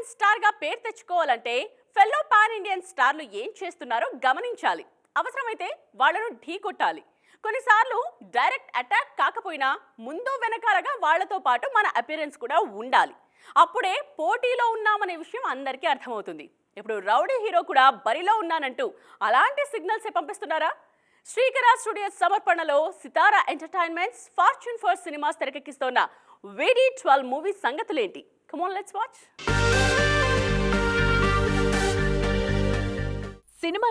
Indian స్టార్గా పేరు తెచ్చుకోవాలంటే fellow pan Indian స్టార్లు ఏం చేస్తున్నారో గమనించాలి. అవసరమైతే వాళ్ళను ఢీ కొట్టాలి. కొన్నిసార్లు డైరెక్ట్ అటాక్ కాకపోయినా ముందు వెనకాలగా వాళ్ళతో పాటు మన అపిరెన్స్ కూడా ఉండాలి. అప్పుడే పోటీలో ఉన్నామనే విషయం అందరికీ అర్థమవుతుంది. ఇప్పుడు రౌడీ హీరో కూడా బరిలో ఉన్నానంటూ అలాంటి సిగ్నల్స్ పంపిస్తున్నారా? శ్రీకర స్టూడియోస్ సమర్పణలో Sithara entertainments fortune four cinemas తెరకెక్కిస్తోన్న వేడి twelve movie సంగతులేంటి? Come on let's watch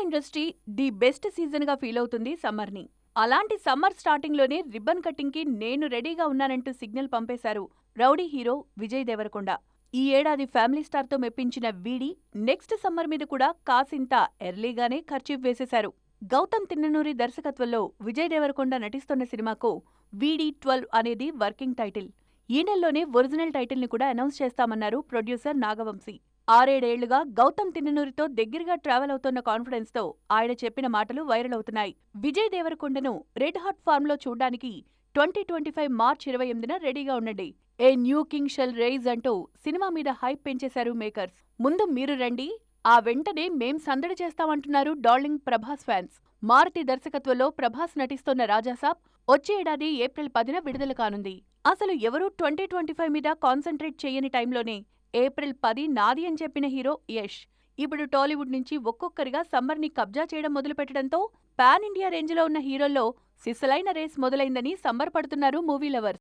industry the best సీజన్గా feel అవుతుంది సమ్మర్ని అలాంటి సమ్మర్ స్టార్టింగ్లోనే రిబ్బన్ కటింగ్కి నేను రెడీగా ఉన్నానంటూ సిగ్నల్ పంపేశారు రౌడీ హీరో విజయ్ దేవరకొండ. ఈ ఏడాది ఫ్యామిలీ స్టార్తో మెప్పించిన వీడి నెక్స్ట్ సమ్మర్ మీద కూడా కాసింత ఎర్లీగానే ఖర్చీఫ్ వేసేశారు. గౌతమ్ తిన్ననూరి దర్శకత్వంలో విజయ్ దేవరకొండ నటిస్తున్న సినిమాకు వీడి ట్వెల్వ్ అనేది వర్కింగ్ టైటిల్. ఈ నెలలోనే ఒరిజినల్ టైటిల్ని కూడా అనౌన్స్ చేస్తామన్నారు ప్రొడ్యూసర్ నాగవంశీ. ఆరేడేళ్ళుగా గౌతమ్ తిన్ననూరితో దగ్గరగా ట్రావెల్ అవుతున్న కాన్ఫిడెన్స్తో ఆయన చెప్పిన మాటలు వైరల్ అవుతున్నాయి. విజయ్ దేవరకొండను రెడ్ హాట్ ఫార్మ్లో చూడ్డానికి ట్వంటీ ట్వంటీ ఫైవ్ మార్చ్ ఇరవై ఎనిమిదిన రెడీగా ఉండండి. A new king shall rise అంటూ సినిమా మీద హైప్ పెంచేశారు మేకర్స్. ముందు మీరు రండి ఆ వెంటనే మేం సందడి చేస్తామంటున్నారు డార్లింగ్ ప్రభాస్ ఫ్యాన్స్. మారుతి దర్శకత్వంలో ప్రభాస్ నటిస్తోన్న రాజాసాబ్ వచ్చే ఏడాది ఏప్రిల్ పదిన విడుదల కానుంది. అసలు ఎవరూ ట్వంటీ ట్వంటీ ఫైవ్ మీద కాన్సన్ట్రేట్ చేయని టైంలోనే ఏప్రిల్ పది నాది అని చెప్పిన హీరో యష్. ఇప్పుడు టాలీవుడ్ నుంచి ఒక్కొక్కరిగా సమ్మర్ని కబ్జా చేయడం మొదలుపెట్టడంతో పాన్ ఇండియా రేంజ్లో ఉన్న హీరోల్లో సిసలైన రేస్ మొదలైందని సంబరపడుతున్నారు మూవీ లవర్స్.